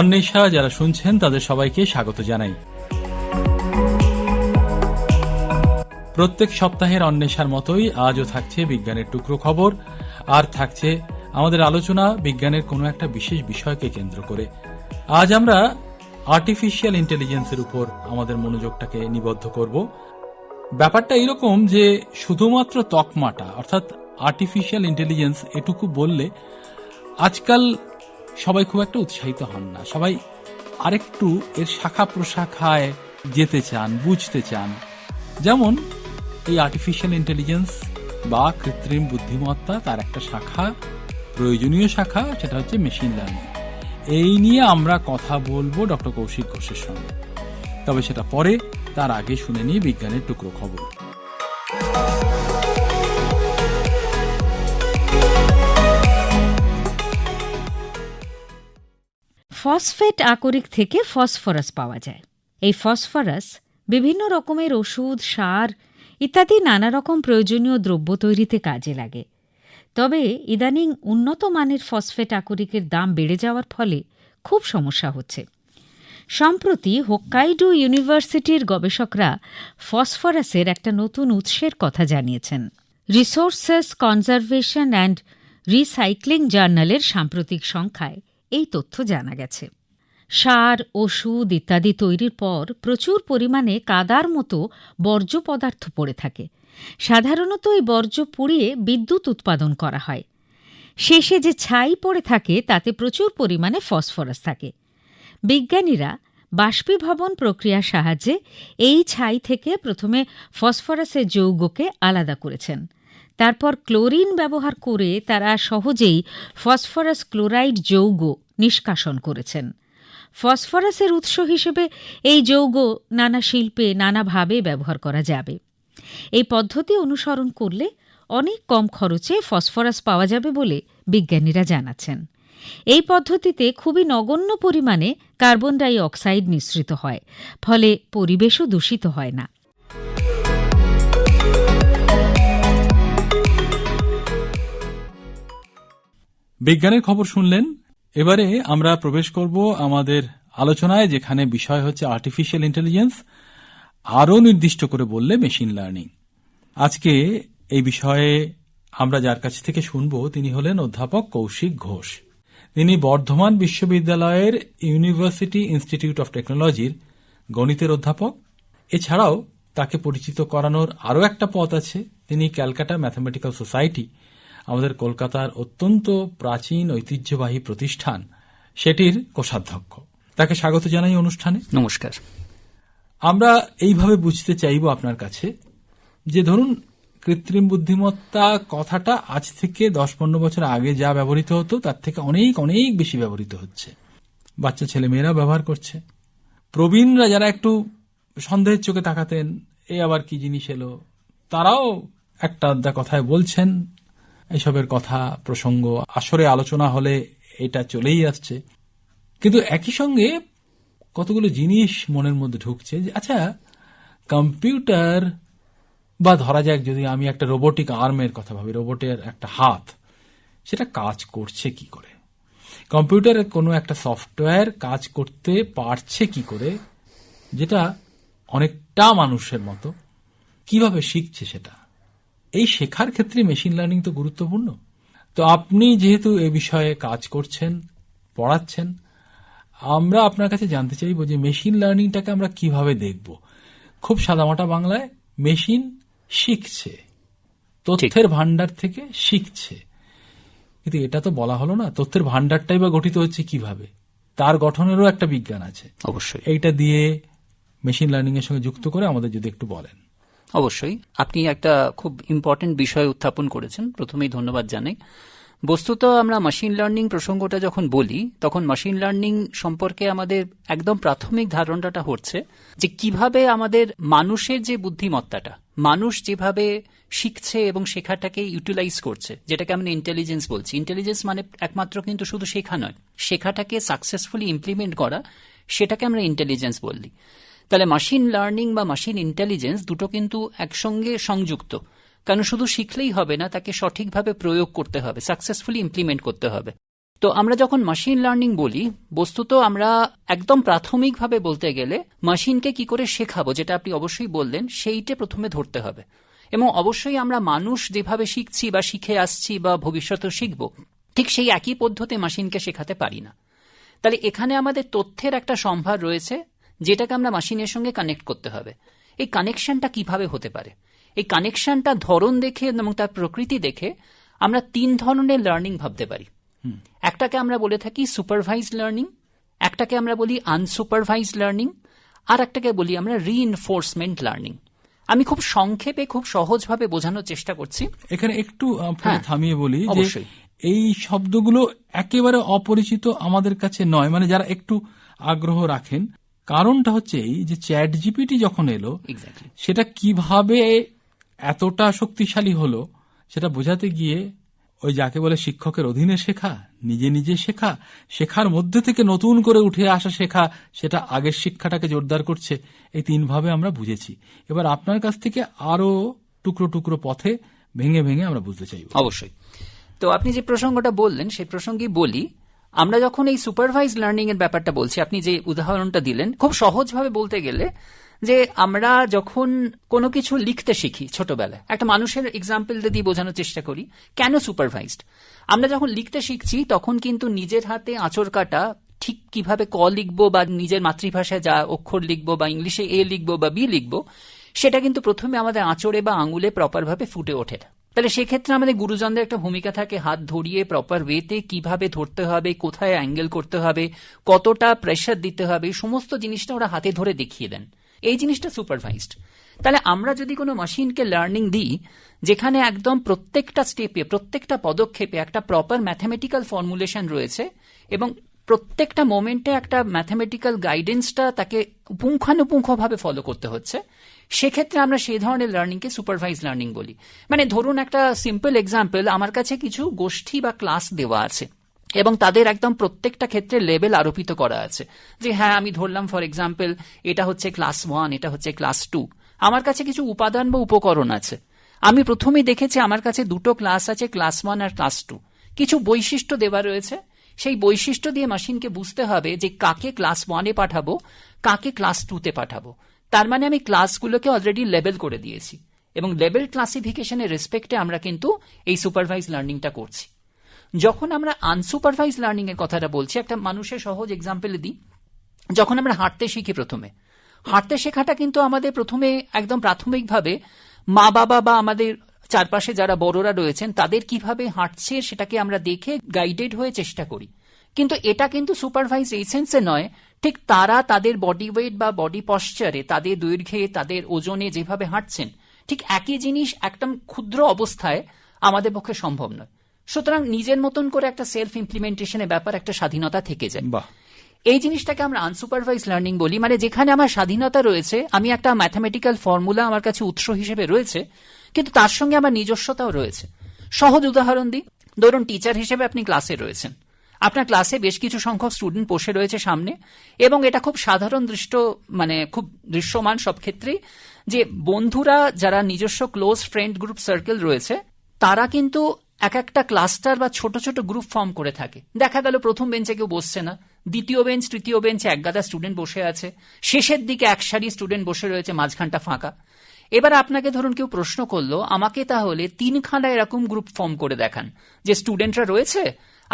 অন্বেষা যারা শুনছেন, তাদের সবাইকে স্বাগত জানাই। প্রত্যেক সপ্তাহের অন্বেষার মতোই আজও থাকছে বিজ্ঞানের টুকরো খবর, আর থাকছে আমাদের আলোচনা বিজ্ঞানের কোনো একটা বিশেষ বিষয়কে কেন্দ্র করে। আজ আমরা আর্টিফিশিয়াল ইন্টেলিজেন্সের উপর আমাদের মনোযোগটাকে নিবদ্ধ করব। ব্যাপারটা এরকম যে শুধুমাত্র তকমাটা, অর্থাৎ আর্টিফিশিয়াল ইন্টেলিজেন্স এটুকু বললে, আজকাল সবাই খুব একটা উৎসাহিত হন না। সবাই আরেকটু এর শাখা প্রশাখায় যেতে চান, বুঝতে চান। যেমন এই আর্টিফিশিয়াল ইন্টেলিজেন্স বা কৃত্রিম বুদ্ধিমত্তা তার একটা শাখা, প্রয়োজনীয় শাখা, সেটা হচ্ছে মেশিন লার্নিং এই নিয়ে আমরা কথা বলব ডক্টর কৌশিক ঘোষের সঙ্গে। তবে সেটা পরে, তার আগে শুনে নিই বিজ্ঞানের টুকরো খবর। ফসফেট আকরিক থেকে ফসফরাস পাওয়া যায়। এই ফসফরাস বিভিন্ন রকমের ওষুধ, সার ইত্যাদি নানা রকম প্রয়োজনীয় দ্রব্য তৈরিতে কাজে লাগে। তবে ইদানিং উন্নত মানের ফসফেট আকরিকের দাম বেড়ে যাওয়ার ফলে খুব সমস্যা হচ্ছে। সম্প্রতি হোক্কাইডো ইউনিভার্সিটির গবেষকরা ফসফরাসের একটা নতুন উৎসের কথা জানিয়েছেন। রিসোর্সেস কনজারভেশন অ্যান্ড রিসাইক্লিং জার্নালের সাম্প্রতিক সংখ্যায় এই তথ্য জানা গেছে। সার, ওষুধ ইত্যাদি তৈরির পর প্রচুর পরিমাণে কাদার মতো বর্জ্য পদার্থ পড়ে থাকে। সাধারণত এই বর্জ্য পুড়িয়ে বিদ্যুৎ উৎপাদন করা হয়। শেষে যে ছাই পড়ে থাকে, তাতে প্রচুর পরিমাণে ফসফরাস থাকে। বিজ্ঞানীরা বাষ্পীভবন প্রক্রিয়ার সাহায্যে এই ছাই থেকে প্রথমে ফসফরাসের যৌগকে আলাদা করেছেন। তারপর ক্লোরিন ব্যবহার করে তারা সহজেই ফসফরাস ক্লোরাইড যৌগ নিষ্কাশন করেছেন। ফসফরাসের উৎস হিসেবে এই যৌগ নানা শিল্পে নানাভাবে ব্যবহার করা যাবে। এই পদ্ধতি অনুসরণ করলে অনেক কম খরচে ফসফরাস পাওয়া যাবে বলে বিজ্ঞানীরা জানাচ্ছেন। এই পদ্ধতিতে খুবই নগণ্য পরিমাণে কার্বন ডাই অক্সাইড নিঃসৃত হয়, ফলে পরিবেশও দূষিত হয় না। বিজ্ঞানের খবর শুনলেন? এবারে আমরা প্রবেশ করব আমাদের আলোচনায়, যেখানে বিষয় হচ্ছে আর্টিফিশিয়াল ইন্টেলিজেন্স আরও নির্দিষ্ট করে বললে মেশিন লার্নিং আজকে এই বিষয়ে আমরা যার কাছ থেকে শুনব, তিনি হলেন অধ্যাপক কৌশিক ঘোষ। তিনি বর্ধমান বিশ্ববিদ্যালয়ের ইউনিভার্সিটি ইনস্টিটিউট অফ টেকনোলজির গণিতের অধ্যাপক। এছাড়াও তাকে পরিচিত করানোর আরও একটা পথ আছে। তিনি ক্যালকাটা ম্যাথমেটিক্যাল সোসাইটি আমাদের কলকাতার অত্যন্ত প্রাচীন ঐতিহ্যবাহী প্রতিষ্ঠান সেটির কোষাধ্যক্ষ। তাকে স্বাগত জানাই অনুষ্ঠানে। নমস্কার। আমরা এইভাবে বুঝতে চাইব আপনার কাছে যে ধরুন কৃত্রিম বুদ্ধিমত্তা কথাটা আজ থেকে দশ পনেরো বছর আগে যা ব্যবহৃত হতো তার থেকে অনেক অনেক বেশি ব্যবহৃত হচ্ছে। বাচ্চা ছেলে মেয়েরা ব্যবহার করছে। প্রবীণরা যারা একটু সন্দেহের চোখে তাকাতেন এ আবার কি জিনিস এলো তারাও একটা আধা কথায় বলছেন এসবের কথা, প্রসঙ্গ, আসরে আলোচনা হলে এটা চলেই আসছে। কিন্তু একই সঙ্গে কতগুলো জিনিস মনের মধ্যে ঢুকছে যে আচ্ছা কম্পিউটার, বা ধরা যাক যদি আমি একটা রোবোটিক আর্মের কথা ভাবি, রোবটের একটা হাত, সেটা কাজ করছে কি করে? কম্পিউটারের কোনো একটা সফটওয়্যার কাজ করতে পারছে কি করে, যেটা অনেকটা মানুষের মতো, কীভাবে শিখছে সেটা? এই শেখার ক্ষেত্রে মেশিন লার্নিং তো গুরুত্বপূর্ণ। তো আপনি যেহেতু এ বিষয়ে কাজ করছেন পড়াচ্ছেন আমরা আপনার কাছে জানতে চাইব যে মেশিন লার্নিংটাকে আমরা কীভাবে দেখব। খুব সাদামাটা বাংলায় মেশিন শিখছে তথ্যের ভান্ডার থেকে শিখছে। কিন্তু এটা তো বলা হলো না তথ্যের ভান্ডারটাই বা গঠিত হচ্ছে কীভাবে? তার গঠনেরও একটা বিজ্ঞান আছে। অবশ্যই। এইটা দিয়ে মেশিন লার্নিং এর সঙ্গে যুক্ত করে আমাদের যদি একটু বলেন। অবশ্যই। আপনি একটা খুব ইম্পর্টেন্ট বিষয় উত্থাপন করেছেন, প্রথমেই ধন্যবাদ জানাই। বস্তুত আমরা মেশিন লার্নিং প্রসঙ্গটা যখন বলি, তখন মেশিন লার্নিং সম্পর্কে আমাদের একদম প্রাথমিক ধারণাটা হচ্ছে যে কীভাবে আমাদের মানুষের যে বুদ্ধিমত্তাটা, মানুষ যেভাবে শিখছে এবং শেখাটাকে ইউটিলাইজ করছে, যেটাকে আমরা ইন্টেলিজেন্স বলছি। ইন্টেলিজেন্স মানে একমাত্র কিন্তু শুধু শেখা নয়, শেখাটাকে সাকসেসফুলি ইমপ্লিমেন্ট করা, সেটাকে আমরা ইন্টেলিজেন্স বললি। তাহলে মেশিন লার্নিং বা মেশিন ইন্টেলিজেন্স দুটো কিন্তু একসঙ্গে সংযুক্ত। কারণ শুধু শিখলেই হবে না, তাকে সঠিকভাবে প্রয়োগ করতে হবে সাকসেসফুলি ইমপ্লিমেন্ট করতে হবে। তো আমরা যখন মেশিন লার্নিং বলি, বস্তুত আমরা একদম প্রাথমিকভাবে বলতে গেলে মেশিনকে কি করে শেখাবো, যেটা আপনি অবশ্যই বললেন, সেইটা প্রথমে ধরতে হবে। এবং অবশ্যই আমরা মানুষ যেভাবে শিখছি বা শিখে আসছি বা ভবিষ্যতেও শিখব, ঠিক সেই একই পদ্ধতি মেশিনকে শেখাতে পারি না। তাহলে এখানে আমাদের তথ্যের একটা সম্ভার রয়েছে যেটাকে আমরা মেশিনের সঙ্গে কানেক্ট করতে হবে। এই কানেকশনটা কীভাবে হতে পারে? এই কানেকশনটা ধরন দেখে এবং তার প্রকৃতি দেখে আমরা তিন ধরনের লার্নিং ভাবতে পারি। একটাকে আমরা বলে থাকি সুপারভাইজ লার্নিং একটাকে আমরা বলি আনসুপারভাইজ লার্নিং আর একটাকে বলি আমরা রিইনফোর্সমেন্ট লার্নিং আমি খুব সংক্ষেপে খুব সহজভাবে বোঝানোর চেষ্টা করছি। এখানে একটু হ্যাঁ, থামিয়ে বলি যে অবশ্যই। এই শব্দগুলো একেবারে অপরিচিত আমাদের কাছে নয় মানে যারা একটু আগ্রহ রাখেন কারণটা হচ্ছে এই যে চ্যাট জিপিটি যখন এলো সেটা কীভাবে এতটা শক্তিশালী হলো সেটা বোঝাতে গিয়ে ওই যাকে বলে শিক্ষকের অধীনে শেখা নিজে নিজে শেখা শেখার মধ্যে থেকে নতুন করে উঠে আসা শেখা সেটা আগের শিক্ষাটাকে জোরদার করছে এই তিনভাবে আমরা বুঝেছি। এবার আপনার কাছ থেকে আরও টুকরো টুকরো পথে ভেঙে ভেঙে আমরা বুঝতে চাইব। অবশ্যই। তো আপনি যে প্রসঙ্গটা বললেন সেই প্রসঙ্গে বলি আমরা যখন এই সুপারভাইজ লার্নিং এর ব্যাপারটা বলছি, আপনি যে উদাহরণটা দিলেন, খুব সহজভাবে বলতে গেলে যে আমরা যখন কোনো কিছু লিখতে শিখি ছোটবেলায়, একটা মানুষের এক্সাম্পল দিয়ে বোঝানোর চেষ্টা করি, কেন সুপারভাইজড আমরা যখন লিখতে শিখছি, তখন কিন্তু নিজের হাতে আঁচড় কাটা ঠিক কীভাবে ক লিখব বা নিজের মাতৃভাষায় যা অক্ষর লিখব বা ইংলিশে এ লিখব বা বি লিখব, সেটা কিন্তু প্রথমে আমাদের আঁচড়ে বা আঙুলে প্রপারভাবে ফুটে ওঠে তাহলে সেক্ষেত্রে আমাদের গুরুজনদের একটা ভূমিকা থাকে হাত ধরিয়ে প্রপার ওয়েতে কীভাবে ধরতে হবে, কোথায় অ্যাঙ্গেল করতে হবে, কতটা প্রেশার দিতে হবে, সমস্ত জিনিসটা ওরা হাতে ধরে দেখিয়ে দেন। এই জিনিসটা সুপারভাইজড তাহলে আমরা যদি কোনো মেশিনকে লার্নিং দিই, যেখানে একদম প্রত্যেকটা স্টেপে প্রত্যেকটা পদক্ষেপে একটা প্রপার ম্যাথামেটিক্যাল ফর্মুলেশন রয়েছে এবং প্রত্যেকটা মোমেন্টে একটা ম্যাথামেটিক্যাল গাইডেন্সটা তাকে পুঙ্খানুপুঙ্খভাবে ফলো করতে হচ্ছে সেক্ষেত্রে আমরা সেই ধরনের লার্নিংকে সুপারভাইজ লার্নিং বলি। মানে ধরুন একটা সিম্পল এক্সাম্পল আমার কাছে কিছু গোষ্ঠী বা ক্লাস দেওয়া আছে এবং তাদের একদম প্রত্যেকটা ক্ষেত্রে লেভেল আরোপিত করা আছে। যে হ্যাঁ আমি ধরলাম ফর এক্সাম্পল এটা হচ্ছে ক্লাস ওয়ান এটা হচ্ছে ক্লাস টু আমার কাছে কিছু উপাদান বা উপকরণ আছে। আমি প্রথমেই দেখেছি আমার কাছে দুটো ক্লাস আছে ক্লাস ওয়ান আর ক্লাস টু কিছু বৈশিষ্ট্য দেওয়া রয়েছে। সেই বৈশিষ্ট্য দিয়ে মেশিনকে বুঝতে হবে যে কাকে ক্লাস ওয়ানে পাঠাবো, কাকে ক্লাস টুতে পাঠাবো। তার মানে আমি ক্লাসগুলোকে অলরেডি লেবেল করে দিয়েছি এবং লেভেল ক্লাসিফিকেশনের রেসপেক্টে আমরা কিন্তু এই সুপারভাইজ লার্নিংটা করছি। যখন আমরা আনসুপারভাইজ লার্নিং এর কথাটা বলছি, একটা মানুষের সহজ এক্সাম্পল দিই। যখন আমরা হাঁটতে শিখি প্রথমে, হাঁটতে শেখাটা কিন্তু আমাদের প্রথমে একদম প্রাথমিকভাবে মা বাবা বা আমাদের চারপাশে যারা বড়রা রয়েছেন, তাদের কীভাবে হাঁটছে সেটাকে আমরা দেখে গাইডেড হয়ে চেষ্টা করি। কিন্তু এটা কিন্তু সুপারভাইজ এই সেন্সে নয় ঠিক তারা তাদের বডি ওয়েট বা বডি পশ্চারে তাদের দৈর্ঘ্যে তাদের ওজনে যেভাবে হাঁটছেন ঠিক একই জিনিস একদম ক্ষুদ্র অবস্থায় আমাদের পক্ষে সম্ভব নয়। সুতরাং নিজের মতন করে একটা সেলফ ইমপ্লিমেন্টেশনের ব্যাপার একটা স্বাধীনতা থেকে যায়। এই জিনিসটাকে আমরা আনসুপারভাইজ লার্নিং বলি মানে যেখানে আমার স্বাধীনতা রয়েছে আমি একটা ম্যাথামেটিক্যাল ফর্মুলা আমার কাছে উৎস হিসেবে রয়েছে কিন্তু তার সঙ্গে আমার নিজস্বতাও রয়েছে। সহজ উদাহরণ দিই ধরুন টিচার হিসেবে আপনি ক্লাসে রয়েছেন। আপনার ক্লাসে বেশ কিছু সংখ্যক স্টুডেন্ট বসে রয়েছে সামনে, এবং এটা খুব সাধারণ দৃষ্ট মানে খুব দৃশ্যমান সব ক্ষেত্রেই, যে বন্ধুরা যারা নিজস্ব ক্লোজ ফ্রেন্ড গ্রুপ সার্কেল রয়েছে, তারা কিন্তু এক একটা ক্লাস্টার বা ছোট ছোট গ্রুপ ফর্ম করে থাকে। দেখা গেল প্রথম বেঞ্চে কেউ বসছে না, দ্বিতীয় বেঞ্চ তৃতীয় বেঞ্চে একগাদা স্টুডেন্ট বসে আছে, শেষের দিকে এক সারি স্টুডেন্ট বসে রয়েছে মাঝখানটা ফাঁকা। এবার আপনাকে ধরুন কেউ প্রশ্ন করল, আমাকে তাহলে তিনখানা এরকম গ্রুপ ফর্ম করে দেখান, যে স্টুডেন্টরা রয়েছে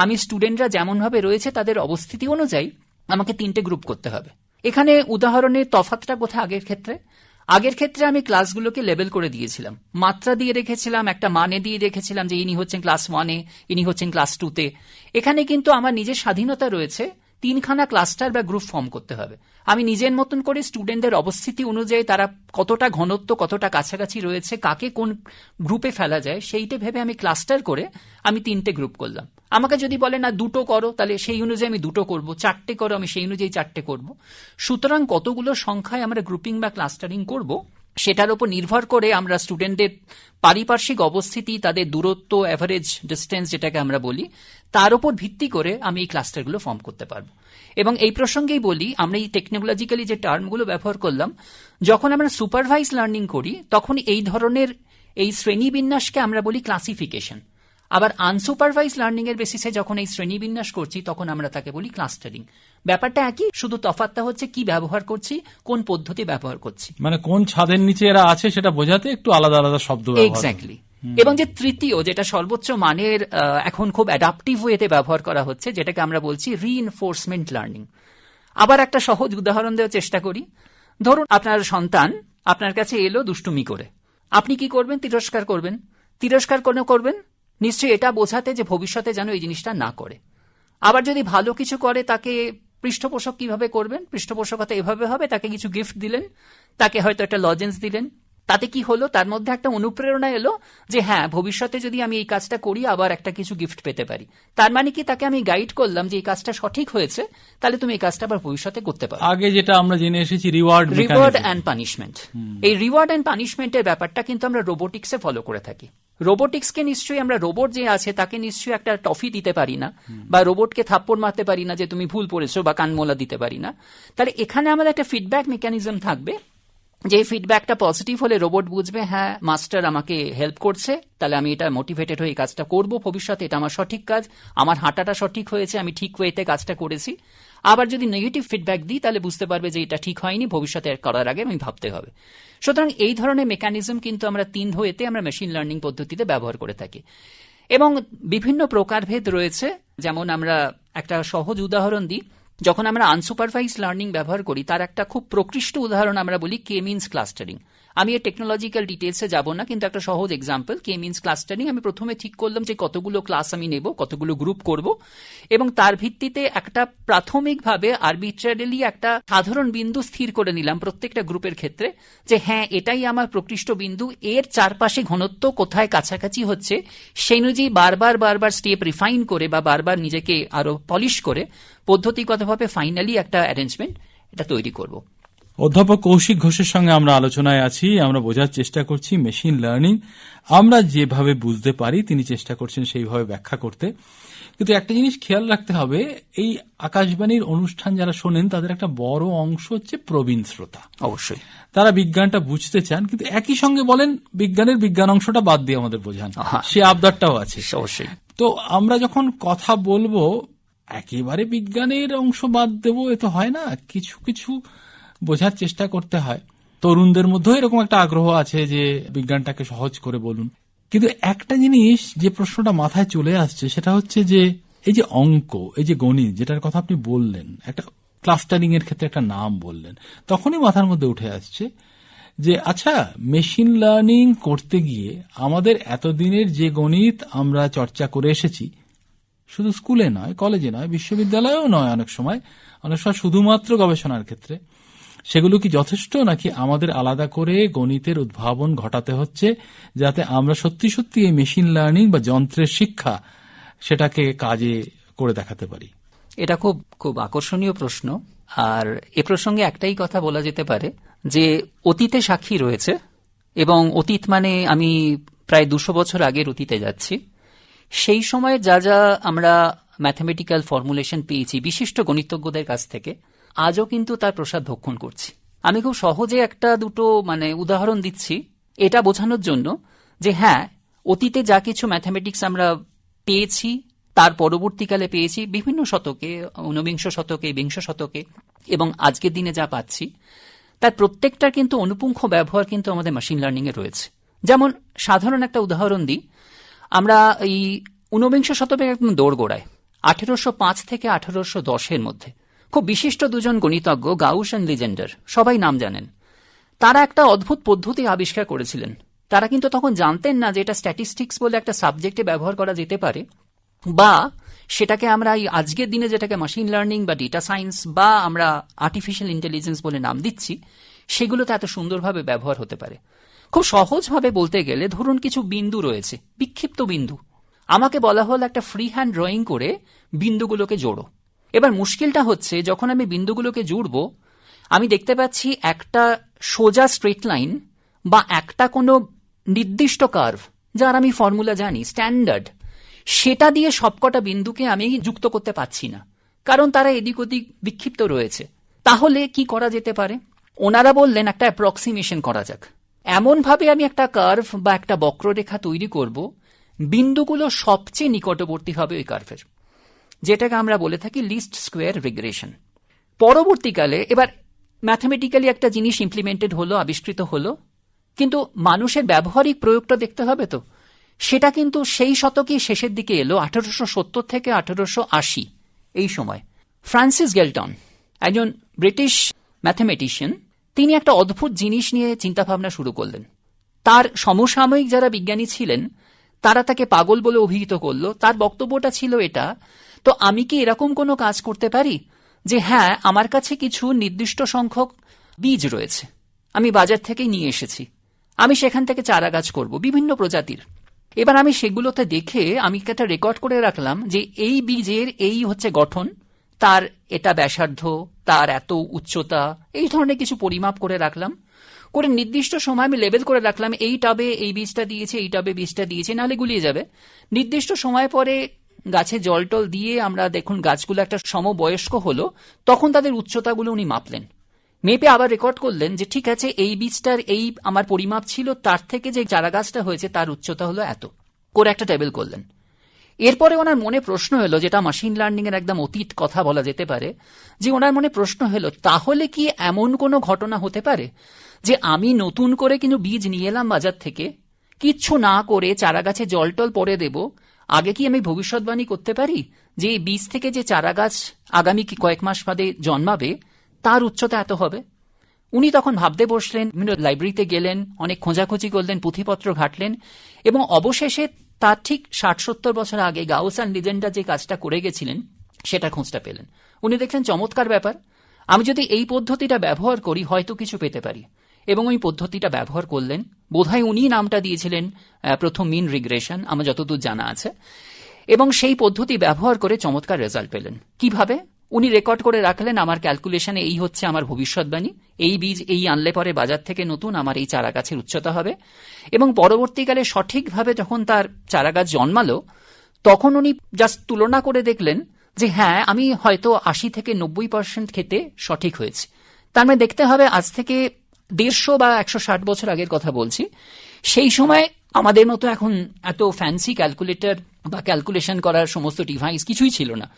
আমি স্টুডেন্টরা যেমনভাবে রয়েছে তাদের অবস্থিতি অনুযায়ী আমাকে তিনটে গ্রুপ করতে হবে। এখানে উদাহরণের তফাতটা কোথায় আগের ক্ষেত্রে? আগের ক্ষেত্রে আমি ক্লাসগুলোকে লেবেল করে দিয়েছিলাম। মাত্রা দিয়ে রেখেছিলাম, একটা মানে দিয়ে রেখেছিলাম যে ইনি হচ্ছেন ক্লাস ওয়ানে ইনি হচ্ছেন ক্লাস টুতে এখানে কিন্তু আমার নিজের স্বাধীনতা রয়েছে, তিনখানা ক্লাস্টার বা গ্রুপ ফর্ম করতে হবে। আমি নিজের মতন করে স্টুডেন্টদের অবস্থিতি অনুযায়ী তারা কতটা ঘনত্ব, কতটা কাছাকাছি রয়েছে, কাকে কোন গ্রুপে ফেলা যায়, সেইটা ভেবে আমি ক্লাস্টার করে আমি তিনটে গ্রুপ করলাম। আমাকে যদি বলে, না, দুটো করো, তাহলে সেই অনুযায়ী আমি দুটো করব। চারটে করো, আমি সেই অনুযায়ী চারটে করব। সুতরাং কতগুলো সংখ্যায় আমরা গ্রুপিং বা ক্লাস্টারিং করব, সেটার উপর নির্ভর করে আমরা স্টুডেন্টদের পারিপার্শ্বিক অবস্থিতি, তাদের দূরত্ব অ্যাভারেজ ডিস্টেন্স যেটাকে আমরা বলি, তার উপর ভিত্তি করে আমি এই ক্লাস্টারগুলো ফর্ম করতে পারব। এবং এই প্রসঙ্গেই বলি, আমরা এই টেকনোলজিক্যালি যে টার্মগুলো ব্যবহার করলাম, যখন আমরা সুপারভাইজ লার্নিং করি, তখন এই ধরনের এই শ্রেণীবিন্যাসকে আমরা বলি ক্লাসিফিকেশন আবার আনসুপারভাইজ লার্নিং এর বেসিসে যখন এই শ্রেণীবিন্যাস করছি তখন আমরা তাকে বলি ক্লাস্টারিং ব্যাপারটা একই শুধু তফাৎটা হচ্ছে কি ব্যবহার করছি কোন পদ্ধতি ব্যবহার করছি। মানে কোন ছাদের নিচে এরা আছে সেটা বোঝাতে একটু আলাদা আলাদা শব্দ এক্স্যাক্টলি এবং যে তৃতীয় যেটা সর্বোচ্চ মানের এখন খুব অ্যাডাপটিভ ওয়েতে ব্যবহার করা হচ্ছে যেটাকে আমরা বলছি রিইনফোর্সমেন্ট লার্নিং আবার একটা সহজ উদাহরণ দেওয়ার চেষ্টা করি। ধরুন আপনার সন্তান আপনার কাছে এলো দুষ্টুমি করে। আপনি কি করবেন? তিরস্কার করবেন। তিরস্কার কেন করবেন? নিশ্চয়ই এটা বোঝাতে যে ভবিষ্যতে যেন এই জিনিসটা না করে। আবার যদি ভালো কিছু করে, তাকে পৃষ্ঠপোষক কীভাবে করবেন? পৃষ্ঠপোষকতা এভাবে হবে, তাকে কিছু গিফট দিলেন, তাকে হয়তো একটা লজেন্স দিলেন। তাতে কি হলো? তার মধ্যে একটা অনুপ্রেরণা এলো যে হ্যাঁ ভবিষ্যতে যদি আমি এই কাজটা করি আবার একটা কিছু গিফট পেতে পারি। তার মানে কি? তাকে আমি গাইড করলাম যে এই কাজটা সঠিক হয়েছে তাহলে তুমি এই কাজটা আবার ভবিষ্যতে করতে পারো। আগে যেটা আমরা জেনে এসেছি রিওয়ার্ড রিওয়ার্ড অ্যান্ড পানিশমেন্ট এই রিওয়ার্ড অ্যান্ড পানিশমেন্টের ব্যাপারটা কিন্তু আমরা রোবোটিক্সে ফলো করে থাকি। রোবোটিক্সকে নিশ্চয়ই আমরা রোবট যে আছে তাকে নিশ্চয়ই একটা টফি দিতে পারি না বা রোবটকে থাপ্পড় মারতে পারি না যে তুমি ভুল পড়েছো বা কানমোলা দিতে পারি না। তাহলে এখানে আমাদের একটা ফিডব্যাক মেকানিজম থাকবে। যে ফিডব্যাকটা পজিটিভ হলে রোবট বুঝবে হ্যাঁ মাস্টার আমাকে হেল্প করছে, তাহলে আমি এটা মোটিভেটেড হয়ে কাজটা করব, ভবিষ্যতে এটা আমার সঠিক কাজ, আমার হাঁটাটা সঠিক হয়েছে, আমি ঠিক ওয়েতে কাজটা করেছি। আবার যদি নেগেটিভ ফিডব্যাক দিই, তাহলে বুঝতে পারবে যে এটা ঠিক হয়নি, ভবিষ্যতে করার আগে আমি ভাবতে হবে। সুতরাং এই ধরনের মেকানিজম কিন্তু আমরা তিন ওয়েতে আমরা মেশিন লার্নিং পদ্ধতিতে ব্যবহার করে থাকি। এবং বিভিন্ন প্রকারভেদ রয়েছে, যেমন আমরা একটা সহজ উদাহরণ দিই। যখন আমরা আনসুপারভাইজ লার্নিং ব্যবহার করি, তার একটা খুব প্রকৃষ্ট উদাহরণ আমরা বলি কে মিনস ক্লাস্টারিং আমি এর টেকনোলজিক্যাল ডিটেলসে যাব না, কিন্তু একটা সহজ এক্সাম্পল কে মিনস ক্লাস্টারিং আমি প্রথমে ঠিক করলাম যে কতগুলো ক্লাস আমি নেব, কতগুলো গ্রুপ করব, এবং তার ভিত্তিতে একটা প্রাথমিকভাবে আরবিট্রারিলি একটা সাধারণ বিন্দু স্থির করে নিলাম প্রত্যেকটা গ্রুপের ক্ষেত্রে, যে হ্যাঁ এটাই আমার প্রকৃষ্ট বিন্দু, এর চারপাশে ঘনত্ব কোথায় কাছাকাছি হচ্ছে, সেই অনুযায়ী বারবার বারবার স্টেপ রিফাইন করে বা বারবার নিজেকে আরও পলিশ করে, পদ্ধতিগতভাবে ফাইনালি একটা অ্যারেঞ্জমেন্ট এটা তৈরি করব। অধ্যাপক কৌশিক ঘোষের সঙ্গে আমরা আলোচনায় আছি আমরা বোঝার চেষ্টা করছি মেশিন লার্নিং আমরা যেভাবে বুঝতে পারি তিনি চেষ্টা করছেন সেইভাবে ব্যাখ্যা করতে। কিন্তু একটা জিনিস খেয়াল রাখতে হবে এই আকাশবাণীর অনুষ্ঠান যারা শোনেন তাদের একটা বড় অংশ হচ্ছে প্রবীণ শ্রোতা। অবশ্যই। তারা বিজ্ঞানটা বুঝতে চান কিন্তু একই সঙ্গে বলেন বিজ্ঞানের বিজ্ঞান অংশটা বাদ দিয়ে আমাদের বোঝান। সে আবদারটাও আছে। অবশ্যই। তো আমরা যখন কথা বলব একেবারে বিজ্ঞানের অংশ বাদ দেবো এ তো হয় না। কিছু কিছু বোঝার চেষ্টা করতে হয়। তরুণদের মধ্যেও এরকম একটা আগ্রহ আছে যে বিজ্ঞানটাকে সহজ করে বলুন। কিন্তু একটা জিনিস যে প্রশ্নটা মাথায় চলে আসছে, সেটা হচ্ছে যে এই যে অঙ্ক, এই যে গণিত, যেটার কথা আপনি বললেন, একটা ক্লাস্টারিং এর ক্ষেত্রে একটা নাম বললেন, তখনই মাথার মধ্যে উঠে আসছে যে আচ্ছা মেশিন লার্নিং করতে গিয়ে আমাদের এতদিনের যে গণিত আমরা চর্চা করে এসেছি, শুধু স্কুলে নয়, কলেজে নয়, বিশ্ববিদ্যালয়েও নয় অনেক সময় অনেক সময় শুধুমাত্র গবেষণার ক্ষেত্রে সেগুলো কি যথেষ্ট নাকি আমাদের আলাদা করে গণিতের উদ্ভাবন ঘটাতে হচ্ছে যাতে আমরা সত্যি সত্যি এই মেশিন লার্নিং বা যন্ত্রের শিক্ষা সেটাকে কাজে করে দেখাতে পারি? এটা খুব খুব আকর্ষণীয় প্রশ্ন। আর এ প্রসঙ্গে একটাই কথা বলা যেতে পারে যে অতীতে সাক্ষী রয়েছে এবং অতীত মানে আমি প্রায় দুশো বছর আগের অতীতে যাচ্ছি। সেই সময় যা যা আমরা ম্যাথামেটিক্যাল ফর্মুলেশন পেয়েছি, বিশিষ্ট গণিতজ্ঞদের কাছ থেকে আজও কিন্তু তার প্রসাদ ভক্ষণ করছি। আমি খুব সহজে একটা দুটো মানে উদাহরণ দিচ্ছি। এটা বোঝানোর জন্য যে হ্যাঁ অতীতে যা কিছু ম্যাথামেটিক্স আমরা পেয়েছি, তার পরবর্তীকালে পেয়েছি বিভিন্ন শতকে, ঊনবিংশ শতকে, বিংশ শতকে, এবং আজকের দিনে যা পাচ্ছি, তার প্রত্যেকটার কিন্তু অনুপুঙ্খ ব্যবহার কিন্তু আমাদের মেশিন লার্নিং এ রয়েছে। যেমন, সাধারণ একটা উদাহরণ দিই। আমরা এই ঊনবিংশ শতকের একদম দোরগোড়ায়, আঠেরোশো পাঁচ থেকে আঠেরোশো দশের মধ্যে খুব বিশিষ্ট দুজন গণিতজ্ঞ, গাউস অ্যান্ড লিজেন্ডার। সবাই নাম জানেন। তারা একটা অদ্ভুত পদ্ধতি আবিষ্কার করেছিলেন। তারা কিন্তু তখন জানতেন না যে এটা স্ট্যাটিস্টিক্স বলে একটা সাবজেক্টে ব্যবহার করা যেতে পারে, বা সেটাকে আমরা এই আজকের দিনে যেটাকে মেশিন লার্নিং বা ডেটা সায়েন্স বা আমরা আর্টিফিশিয়াল ইন্টেলিজেন্স বলে নাম দিচ্ছি, সেগুলোতে এত সুন্দরভাবে ব্যবহার হতে পারে। খুব সহজভাবে বলতে গেলে ধরুন কিছু বিন্দু রয়েছে, বিক্ষিপ্ত বিন্দু। আমাকে বলা হল একটা ফ্রি হ্যান্ড ড্রয়িং করে বিন্দুগুলোকে জোড়ো। এবার মুশকিলটা হচ্ছে, যখন আমি বিন্দুগুলোকে জুড়বো, আমি দেখতে পাচ্ছি একটা সোজা স্ট্রেট লাইন বা একটা কোনো নির্দিষ্ট কার্ভ যার আমি ফর্মুলা জানি স্ট্যান্ডার্ড সেটা দিয়ে সবকটা বিন্দুকে আমি যুক্ত করতে পারছি না, কারণ তারা এদিক ওদিক বিক্ষিপ্ত রয়েছে। তাহলে কি করা যেতে পারে? ওনারা বললেন একটা অ্যাপ্রক্সিমেশন করা যাক। এমন ভাবে আমি একটা কার্ভ বা একটা বক্ররেখা তৈরি করব, বিন্দুগুলো সবচেয়ে নিকটবর্তী হবে ওই কার্ভের যেটাকে আমরা বলে থাকি লিস্ট স্কোয়ার রিগ্রেশন পরবর্তীকালে এবার ম্যাথামেটিক্যালি একটা জিনিস ইমপ্লিমেন্টেড হলো, আবিষ্কৃত হলো, কিন্তু মানুষের ব্যবহারিক প্রয়োগটা দেখতে হবে তো। সেটা কিন্তু সেই শতকের শেষের দিকে এলো, আঠারোশো সত্তর থেকে আঠারোশো আশি, এই সময়। ফ্রান্সিস গেলটন, একজন ব্রিটিশ ম্যাথামেটিশিয়ান তিনি একটা অদ্ভুত জিনিস নিয়ে চিন্তাভাবনা শুরু করলেন। তার সমসাময়িক যারা বিজ্ঞানী ছিলেন, তারা তাকে পাগল বলে অভিহিত করল। তার বক্তব্যটা ছিল এটা তো আমি কি এরকম কোনো কাজ করতে পারি? যে হ্যাঁ আমার কাছে কিছু নির্দিষ্ট সংখ্যক বীজ রয়েছে। আমি বাজার থেকেই নিয়ে এসেছি। আমি সেখান থেকে চারা গাছ করব, বিভিন্ন প্রজাতির। এবার আমি সেগুলোতে দেখে আমি একটা রেকর্ড করে রাখলাম যে এই বীজের এই হচ্ছে গঠন, তার এটা ব্যাসার্ধ, তার এত উচ্চতা, এই ধরনের কিছু পরিমাপ করে রাখলাম। করে নির্দিষ্ট সময় আমি লেবেল করে রাখলাম, এই টাবে এই বীজটা দিয়েছে, এই টাবে বীজটা দিয়েছে, নাহলে গুলিয়ে যাবে। নির্দিষ্ট সময় পরে গাছে জল টল দিয়ে আমরা দেখুন গাছগুলো একটা সমবয়স্ক হলো, তখন তাদের উচ্চতাগুলো উনি মাপলেন। মেপে আবার রেকর্ড করলেন যে ঠিক আছে, এই বীজটার এই আমার পরিমাপ ছিল, তার থেকে যে চারা গাছটা হয়েছে তার উচ্চতা হলো এত। করে একটা টেবিল করলেন। এরপরে ওনার মনে প্রশ্ন হলো, যেটা মেশিন লার্নিং এর একদম অতীত কথা বলা যেতে পারে, যে ওনার মনে প্রশ্ন হলো, তাহলে কি এমন কোনো ঘটনা হতে পারে যে আমি নতুন করে কিন্তু বীজ নিয়ে এলাম বাজার থেকে, কিচ্ছু না করে চারা গাছে জল টল পরে দেব আগে কি আমি ভবিষ্যৎবাণী করতে পারি যে এই বীজ থেকে যে চারা গাছ আগামী কি কয়েক মাস বাদে জন্মাবে, তার উচ্চতা এত হবে? উনি তখন ভাবতে বসলেন, বিভিন্ন লাইব্রেরিতে গেলেন, অনেক খোঁজাখুঁজি করলেন, পুঁথিপত্র ঘাটলেন এবং অবশেষে তার ঠিক ষাট সত্তর বছর আগে গাউস অ্যান্ড লিজেন্ডা যে কাজটা করে গেছিলেন, সেটা খোঁজটা পেলেন। উনি দেখলেন চমৎকার ব্যাপার। আমি যদি এই পদ্ধতিটা ব্যবহার করি, হয়তো কিছু পেতে পারি। এবং ওই পদ্ধতিটা ব্যবহার করলেন। বোধহয় উনি নামটা দিয়েছিলেন প্রথম মিন রিগ্রেশন, আমার যতদূর জানা আছে। এবং সেই পদ্ধতি ব্যবহার করে চমৎকার রেজাল্ট পেলেন। কীভাবে? উনি রেকর্ড করে রাখলেন, আমার ক্যালকুলেশনে এই হচ্ছে আমার ভবিষ্যৎবাণী, এই বীজ এই আনলে পরে বাজার থেকে নতুন আমার এই চারা গাছের উচ্চতা হবে। এবং পরবর্তীকালে সঠিকভাবে যখন তার চারা গাছ জন্মালো, তখন উনি জাস্ট তুলনা করে দেখলেন যে হ্যাঁ আমি হয়তো আশি থেকে নব্বই পার্সেন্ট খেতে সঠিক হয়েছে। তার মানে দেখতে হবে আজ থেকে দেড়শো বা একশো ষাট বছর আগের কথা বলছি, সেই সময় আমাদের মতো এখন এত ফ্যান্সি ক্যালকুলেটর বা ক্যালকুলেশন করার সমস্ত ডিভাইস কিছুই ছিল না।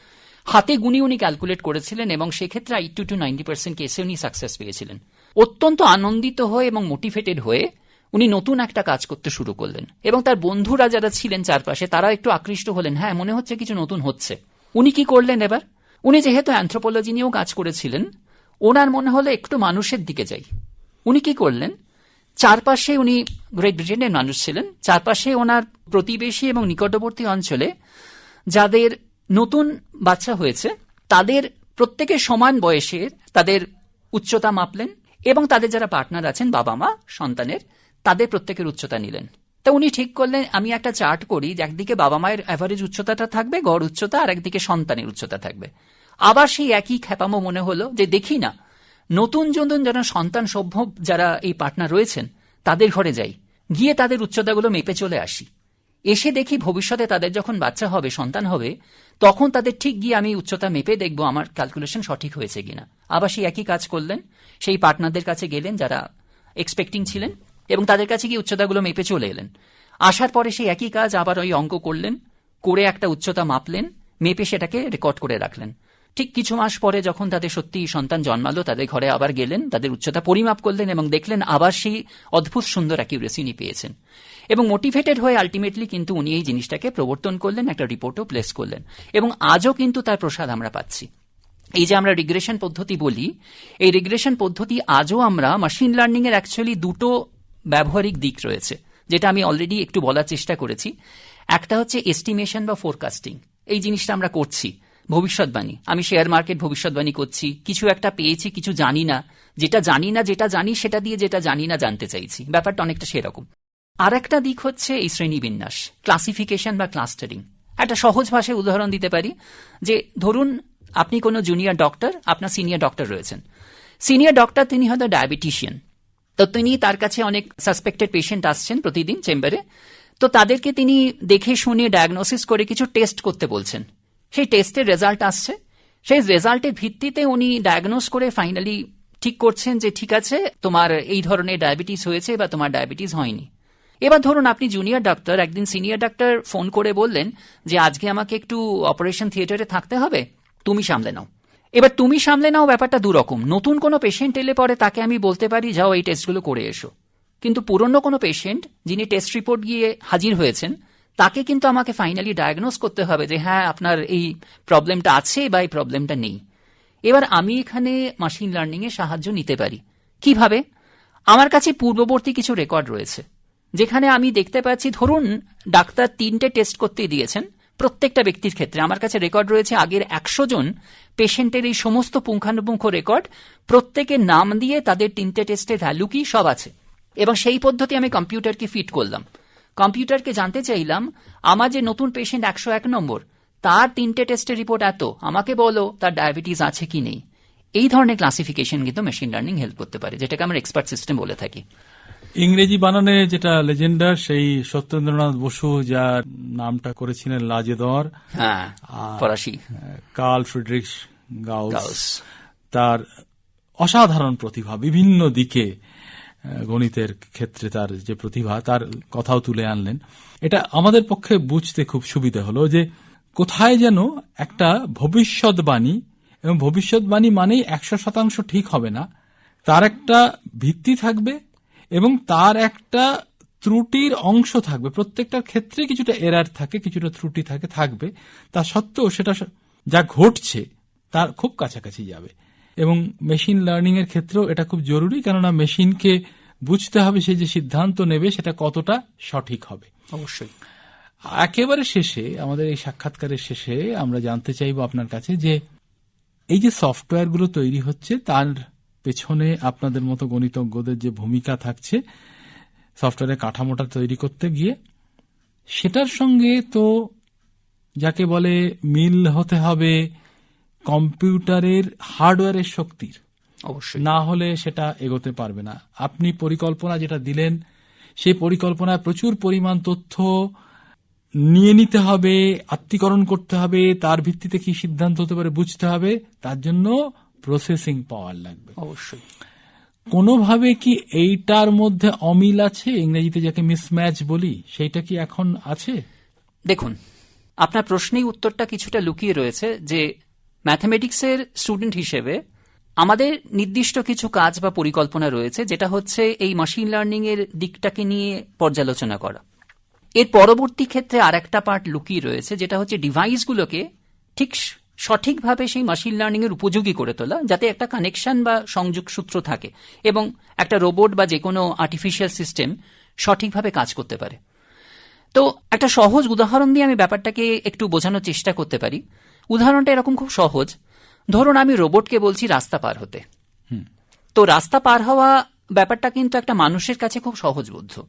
হাতে গুনি উনি ক্যালকুলেট করেছিলেন এবং সেক্ষেত্রে এইটু টু নাইনটি পার্সেন্ট কেসে উনি সাকসেস পেয়েছিলেন। অত্যন্ত আনন্দিত হয়ে এবং মোটিভেটেড হয়ে উনি নতুন একটা কাজ করতে শুরু করলেন এবং তার বন্ধুরা যারা ছিলেন চারপাশে, তারা একটু আকৃষ্ট হলেন হ্যাঁ মনে হচ্ছে কিছু নতুন হচ্ছে। উনি কি করলেন এবার? উনি যেহেতু অ্যান্থ্রোপোলজি নিয়েও কাজ করেছিলেন, ওনার মনে হলো একটু মানুষের দিকে যাই। উনি কি করলেন? চারপাশে উনি গ্রেট ব্রিটেনের মানুষ ছিলেন। চারপাশে ওনার প্রতিবেশী এবং নিকটবর্তী অঞ্চলে যাদের নতুন বাচ্চা হয়েছে, তাদের প্রত্যেকের সমান বয়সের তাদের উচ্চতা মাপলেন এবং তাদের যারা পার্টনার আছেন, বাবা মা, সন্তানের, তাদের প্রত্যেকের উচ্চতা নিলেন। তা উনি ঠিক করলেন, আমি একটা চার্ট করি যে একদিকে বাবা মায়ের অ্যাভারেজ উচ্চতাটা থাকবে, গড় উচ্চতা, আর একদিকে সন্তানের উচ্চতা থাকবে। আবার সেই একই খ্যাপামো মনে হলো যে দেখি না নতুন নতুন যারা সন্তান সভ্য যারা এই পার্টনার রয়েছেন, তাদের ঘরে যাই। গিয়ে তাদের উচ্চতাগুলো মেপে চলে আসি। এসে দেখি ভবিষ্যতে তাদের যখন বাচ্চা হবে, সন্তান হবে, তখন তাদের ঠিক গিয়ে আমি উচ্চতা মেপে দেখব আমার ক্যালকুলেশন সঠিক হয়েছে কিনা। আবার সেই একই কাজ করলেন, সেই পার্টনারদের কাছে গেলেন যারা এক্সপেক্টিং ছিলেন এবং তাদের কাছে গিয়ে উচ্চতাগুলো মেপে চলে এলেন। আসার পরে সেই একই কাজ আবার ওই অঙ্ক করলেন, করে একটা উচ্চতা মাপলেন, মেপে সেটাকে রেকর্ড করে রাখলেন। ঠিক কিছু মাস পরে যখন তাদের সত্যি সন্তান জন্মালো, তাদের ঘরে আবার গেলেন, তাদের উচ্চতা পরিমাপ করলেন এবং দেখলেন আবার সেই অদ্ভুত সুন্দর অ্যাকিউরেসি উনি পেয়েছেন। এবং মোটিভেটেড হয়ে আলটিমেটলি কিন্তু উনি এই জিনিসটাকে প্রবর্তন করলেন, একটা রিপোর্টও প্লেস করলেন। এবং আজও কিন্তু তার প্রসাদ আমরা পাচ্ছি। এই যে আমরা রিগ্রেশন পদ্ধতি বলি, এই রিগ্রেশন পদ্ধতি আজও আমরা মেশিন লার্নিং এর অ্যাকচুয়ালি দুটো ব্যবহারিক দিক রয়েছে, যেটা আমি অলরেডি একটু বলার চেষ্টা করেছি। একটা হচ্ছে এস্টিমেশন বা ফোরকাস্টিং এই জিনিসটা আমরা করছি। ভবিষ্যৎবাণী। আমি শেয়ার মার্কেট ভবিষ্যৎবাণী করছি। কিছু একটা পেয়েছি, কিছু জানি না। যেটা জানি না, যেটা জানি, সেটা দিয়ে যেটা জানি না জানতে চাইছি। ব্যাপারটা অনেকটা সেরকম। আর একটা দিক হচ্ছে এই শ্রেণীবিন্যাস ক্লাসিফিকেশন বা ক্লাস্টারিং একটা সহজ ভাষায় উদাহরণ দিতে পারি, যে ধরুন আপনি কোনো জুনিয়র ডক্টর আপনার সিনিয়র ডক্টর রয়েছেন। সিনিয়র ডক্টর তিনি হয়তো ডায়াবেটিশিয়ান তো তিনি তার কাছে অনেক সাসপেক্টেড পেশেন্ট আসছেন প্রতিদিন চেম্বারে তো তাদেরকে তিনি দেখে শুনে ডায়াগনোসিস করে কিছু টেস্ট করতে বলছেন। সেই টেস্টের রেজাল্ট আসছে। সেই রেজাল্টের ভিত্তিতে উনি ডায়াগনোস করে ফাইনালি ঠিক করছেন যে ঠিক আছে, তোমার এই ধরনের ডায়াবেটিস হয়েছে বা তোমার ডায়াবেটিস হয়নি। এবার ধরুন আপনি জুনিয়র ডাক্তার একদিন সিনিয়র ডাক্তার ফোন করে বললেন যে আজকে আমাকে একটু অপারেশন থিয়েটারে থাকতে হবে, তুমি সামলে নাও। এবার তুমি সামলে নাও ব্যাপারটা দুরকম। নতুন কোনো পেশেন্ট এলে পরে তাকে আমি বলতে পারি, যাও এই টেস্টগুলো করে এসো। কিন্তু পুরনো কোনো পেশেন্ট যিনি টেস্ট রিপোর্ট গিয়ে হাজির হয়েছেন তাকে কিন্তু আমাকে ফাইনালি ডায়াগনোস করতে হবে যে হ্যাঁ আপনার এই প্রবলেমটা আছে বা এই প্রবলেমটা নেই। এবার আমি এখানে মেশিন লার্নিং এর সাহায্য নিতে পারি। কীভাবে? আমার কাছে পূর্ববর্তী কিছু রেকর্ড রয়েছে, যেখানে আমি দেখতে পাচ্ছি, ধরুন, ডাক্তার তিনটে টেস্ট করতে দিয়েছেন প্রত্যেকটা ব্যক্তির ক্ষেত্রে। আমার কাছে রেকর্ড রয়েছে আগের একশো জন পেশেন্টের এই সমস্ত পুঙ্খানুপুঙ্খ রেকর্ড প্রত্যেকের নাম দিয়ে তাদের তিনটে টেস্টের ভ্যালু কি সব আছে। এবং সেই পদ্ধতি আমি কম্পিউটারকে ফিট করলাম। কম্পিউটারকে জানতে চাইলাম আমার যে নতুন পেশেন্ট একশো এক নম্বর তার তিনটে টেস্টের রিপোর্ট এত। আমাকে বলো তার ডায়াবেটিস আছে কি নেই? এই ধরনের ক্লাসিফিকেশন কিন্তু মেশিন লার্নিং হেল্প করতে পারে যেটাকে আমরা এক্সপার্ট সিস্টেম বলে থাকি। ইংরেজি বানানে যেটা লেজেন্ডার সেই সত্যেন্দ্রনাথ বসু যার নামটা করেছিলেন লাজেদর হ্যাঁ ফরাসি। Carl Friedrich Gauss. তার অসাধারণ প্রতিভা বিভিন্ন দিকে গণিতের ক্ষেত্রে তার যে প্রতিভা, তার কথাও তুলে আনলেন। এটা আমাদের পক্ষে বুঝতে খুব সুবিধা হলো যে কোথায় যেন একটা ভবিষ্যৎবাণী, এবং ভবিষ্যৎবাণী মানেই একশো শতাংশ ঠিক হবে না। তার একটা ভিত্তি থাকবে, এবং তার একটা ত্রুটির অংশ থাকবে। প্রত্যেকটার ক্ষেত্রে কিছুটা এরার থাকে, কিছুটা ত্রুটি থাকে, থাকবে। তা সত্ত্বেও সেটা যা ঘটছে, তার খুব কাছাকাছি যাবে। এবং মেশিন লার্নিং এর ক্ষেত্রেও এটা খুব জরুরি কেননা মেশিনকে বুঝতে হবে সে যে সিদ্ধান্ত নেবে সেটা কতটা সঠিক হবে। অবশ্যই। একেবারে শেষে আমাদের এই সাক্ষাৎকারের শেষে আমরা জানতে চাইব আপনার কাছে যে এই যে সফটওয়্যারগুলো তৈরি হচ্ছে তার পেছনে আপনাদের মতো গণিতজ্ঞদের যে ভূমিকা থাকছে সফটওয়্যারের কাঠামোটা তৈরি করতে গিয়ে সেটার সঙ্গে তো যাকে বলে মিল হতে হবে কম্পিউটারের হার্ডওয়্যারের শক্তির। অবশ্যই। না হলে সেটা এগোতে পারবে না। আপনি পরিকল্পনা যেটা দিলেন সেই পরিকল্পনায় প্রচুর পরিমাণ তথ্য নিয়ে নিতে হবে আত্মীকরণ করতে হবে তার ভিত্তিতে কি সিদ্ধান্ত হতে পারে বুঝতে হবে তার জন্য প্রসেসিং পাওয়ার লাগবে। অবশ্যই। কোনোভাবে কি এইটার মধ্যে অমিল আছে? ইংরেজিতে যাকে মিসম্যাচ বলি সেইটা কি এখন আছে? দেখুন আপনার প্রশ্নেই উত্তরটা কিছুটা লুকিয়ে রয়েছে যে ম্যাথমেটিক্সের স্টুডেন্ট হিসেবে আমাদের নির্দিষ্ট কিছু কাজ বা পরিকল্পনা রয়েছে, যেটা হচ্ছে এই মেশিন লার্নিং এর দিকটাকে নিয়ে পর্যালোচনা করা। এর পরবর্তী ক্ষেত্রে আর একটা পার্ট লুকিয়ে রয়েছে, যেটা হচ্ছে ডিভাইসগুলোকে ঠিক সঠিকভাবে সেই মেশিন লার্নিং এর উপযোগী করে তোলা, যাতে একটা কানেকশন বা সংযোগ সূত্র থাকে এবং একটা রোবট বা যে কোনো আর্টিফিশিয়াল সিস্টেম সঠিকভাবে কাজ করতে পারে। তো একটা সহজ উদাহরণ দিয়ে আমি ব্যাপারটাকে একটু বোঝানোর চেষ্টা করতে পারি। উদাহরণটা এরকম খুব সহজ। ধরুন আমি রোবটকে বলছি রাস্তা পার হতে। তো রাস্তা পার হওয়া ব্যাপারটা কিন্তু একটা মানুষের কাছে খুব সহজবোধ্য।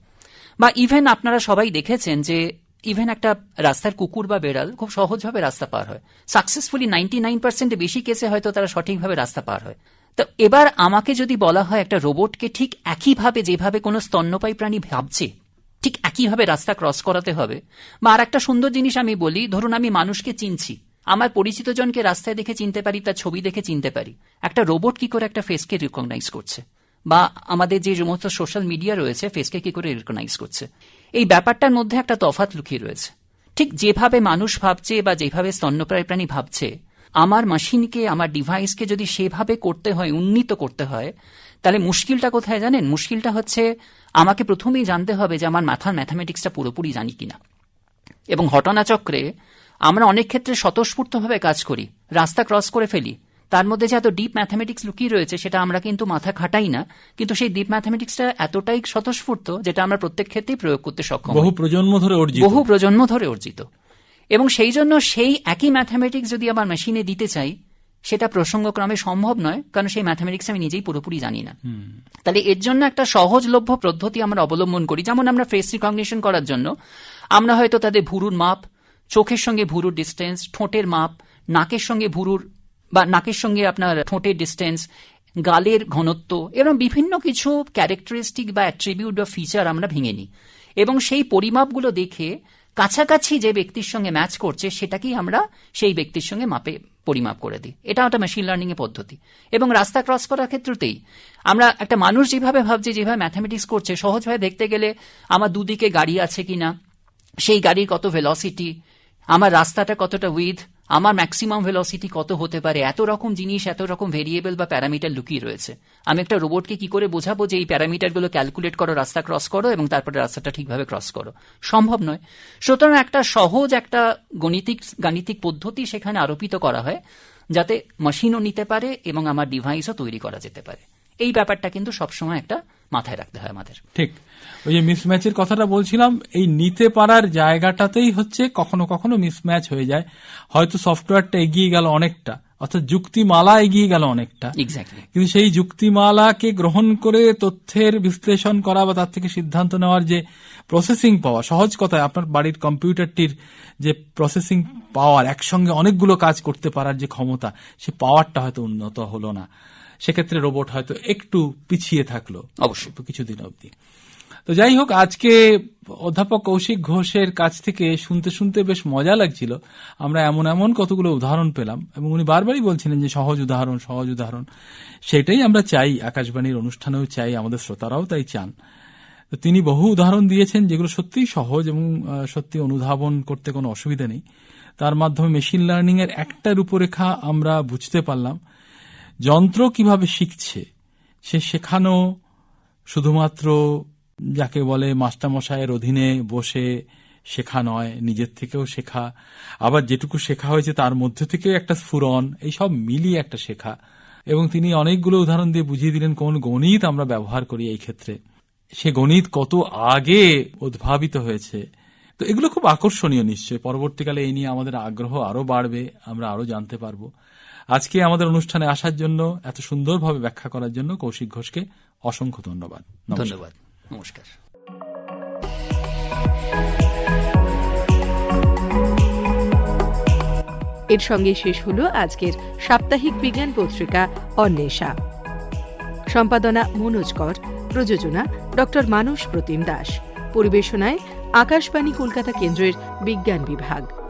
বা ইভেন আপনারা সবাই দেখেছেন যে ইভেন একটা রাস্তার কুকুর বা বেড়াল খুব সহজভাবে রাস্তা পার হয়। সাকসেসফুলি নাইনটি নাইন পার্সেন্ট বেশি কেসে হয়তো তারা সঠিকভাবে রাস্তা পার হয়। তো এবার আমাকে যদি বলা হয় একটা রোবটকে ঠিক একইভাবে যেভাবে কোনো স্তন্যপায়ী প্রাণী ভাবছে ঠিক একইভাবে রাস্তা ক্রস করাতে হবে বা আর একটা সুন্দর জিনিস আমি বলি ধরুন আমি মানুষকে চিনছি। আমার পরিচিত জনকে রাস্তায় দেখে চিনতে পারি, তার ছবি দেখে চিনতে পারি। একটা রোবট কি করে একটা ফেসকে রিকগনাইজ করছে? বা আমাদের যে সমস্ত সোশ্যাল মিডিয়া রয়েছে ফেসকে কি করে রিকগনাইজ করছে? এই ব্যাপারটার মধ্যে একটা তফাৎ লুকিয়ে রয়েছে। ঠিক যেভাবে মানুষ ভাবছে বা যেভাবে স্তন্যপ্রায় প্রাণী ভাবছে, আমার মেশিনকে আমার ডিভাইসকে যদি সেভাবে করতে হয়, উন্নীত করতে হয়, তাহলে মুশকিলটা কোথায় জানেন? মুশকিলটা হচ্ছে আমাকে প্রথমেই জানতে হবে যে আমার মাথার ম্যাথামেটিক্সটা পুরোপুরি জানি কিনা। এবং ঘটনাচক্রে আমরা অনেক ক্ষেত্রে স্বতঃস্ফূর্তভাবে কাজ করি রাস্তা ক্রস করে ফেলি। তার মধ্যে যে এত ডিপ ম্যাথামেটিক্স লুকিয়ে রয়েছে সেটা আমরা কিন্তু মাথা খাটাই না। কিন্তু সেই ডিপ ম্যাথামেটিক্সটা এতটাই স্বতঃস্ফূর্ত যেটা আমরা প্রত্যেক ক্ষেত্রেই প্রয়োগ করতে সক্ষম বহু প্রজন্ম ধরে অর্জিত। বহু প্রজন্ম ধরে অর্জিত। এবং সেই জন্য সেই একই ম্যাথামেটিক্স যদি আমার মেশিনে দিতে চাই সেটা প্রসঙ্গক্রমে সম্ভব নয় কারণ সেই ম্যাথামেটিক্স আমি নিজেই পুরোপুরি জানি না। তাহলে এর জন্য একটা সহজলভ্য পদ্ধতি আমরা অবলম্বন করি। যেমন আমরা ফেস রিকগনিশন করার জন্য আমরা হয়তো তাদের ভুরুর মাপ চোখের সঙ্গে ভুরুর ডিস্টেন্স ঠোঁটের মাপ, নাকের সঙ্গে ভুরুর বা নাকের সঙ্গে আপনার ঠোঁটের ডিস্টেন্স গালের ঘনত্ব এরকম বিভিন্ন কিছু ক্যারেক্টারিস্টিক বা অ্যাট্রিবিউট বা ফিচার আমরা ভেঙে নিই। এবং সেই পরিমাপগুলো দেখে কাছাকাছি যে ব্যক্তির সঙ্গে ম্যাচ করছে, সেটাকেই আমরা সেই ব্যক্তির সঙ্গে মাপে পরিমাপ করে দিই। এটা একটা মেশিন লার্নিং এর পদ্ধতি। এবং রাস্তা ক্রস করার ক্ষেত্রতেই আমরা একটা মানুষ যেভাবে ভাবছে, যেভাবে ম্যাথামেটিক্স করছে, সহজভাবে দেখতে গেলে আমার দুদিকে গাড়ি আছে কিনা, সেই গাড়ির কত ভেলোসিটি আমার রাস্তাটা কতটা উইথ আমার ম্যাক্সিমাম ভেলোসিটি কত হতে পারে, এত রকম জিনিস, এত রকম ভেরিয়েবল বা প্যারামিটার লুকিয়ে রয়েছে। আমি একটা রোবটকে কি করে বোঝাবো যে এই প্যারামিটারগুলো ক্যালকুলেট করো, রাস্তা ক্রস করো এবং তারপরে রাস্তাটা ঠিকভাবে ক্রস করো? সম্ভব নয়। সুতরাং একটা সহজ একটা গণিতিক, গাণিতিক পদ্ধতি সেখানে আরোপিত করা হয় যাতে মেশিনও নিতে পারে এবং আমার ডিভাইসও তৈরি করা যেতে পারে। এই ব্যাপারটা কিন্তু সবসময় একটা মাথায় রাখতে হয় আমাদের। ঠিক। ওই যে মিসম্যাচের কথাটা বলছিলাম এই নিতে পারার জায়গাটাতেই হচ্ছে কখনো কখনো মিসম্যাচ হয়ে যায়। হয়তো সফটওয়্যারটা এগিয়ে গেল অনেকটা অর্থাৎ যুক্তিমালা এগিয়ে গেল অনেকটা। কিন্তু সেই যুক্তিমালাকে গ্রহণ করে তথ্যের বিশ্লেষণ করা বা তার থেকে সিদ্ধান্ত নেওয়ার যে প্রসেসিং পাওয়া সহজ কথায় আপনার বাড়ির কম্পিউটারটির যে প্রসেসিং পাওয়ার একসঙ্গে অনেকগুলো কাজ করতে পারার যে ক্ষমতা সে পাওয়ারটা হয়তো উন্নত হলো না। সেক্ষেত্রে রোবট হয়তো একটু পিছিয়ে থাকল অবশ্যই। কিছুদিন অবধি। তো যাই হোক আজকে অধ্যাপক কৌশিক ঘোষের কাছ থেকে শুনতে শুনতে বেশ মজা লাগছিল। আমরা এমন এমন কতগুলো উদাহরণ পেলাম এবং উনি বারবারই বলছিলেন যে সহজ উদাহরণ সহজ উদাহরণ। সেটাই আমরা চাই আকাশবাণীর অনুষ্ঠানেও চাই আমাদের শ্রোতারাও তাই চান। তো তিনি বহু উদাহরণ দিয়েছেন যেগুলো সত্যিই সহজ এবং সত্যি অনুধাবন করতে কোনো অসুবিধা নেই। তার মাধ্যমে মেশিন লার্নিং এর একটা রূপরেখা আমরা বুঝতে পারলাম। যন্ত্র কীভাবে শিখছে, সে শেখানো শুধুমাত্র যাকে বলে মাস্টারমশাইয়ের অধীনে বসে শেখা নয়, নিজের থেকেও শেখা। আবার যেটুকু শেখা হয়েছে তার মধ্যে থেকেও একটা স্ফুরন এইসব মিলিয়ে একটা শেখা। এবং তিনি অনেকগুলো উদাহরণ দিয়ে বুঝিয়ে দিলেন কোন গণিত আমরা ব্যবহার করি এই ক্ষেত্রে। সে গণিত কত আগে উদ্ভাবিত হয়েছে। তো এগুলো খুব আকর্ষণীয় নিশ্চয়। পরবর্তীকালে এই নিয়ে আমাদের আগ্রহ আরও বাড়বে, আমরা আরও জানতে পারব। আজকে আমাদের অনুষ্ঠানে আসার জন্য এত সুন্দরভাবে ব্যাখ্যা করার জন্য কৌশিক ঘোষকে অসংখ্য ধন্যবাদ। ধন্যবাদ। নমস্কার। এর সঙ্গে শেষ হলো আজকের সাপ্তাহিক বিজ্ঞান পত্রিকা অন্বেষা। সম্পাদনা মনোজ কর প্রযোজনা ডক্টর মানস প্রতিম দাস। পরিবেশনায় আকাশবাণী কলকাতা কেন্দ্রের বিজ্ঞান বিভাগ।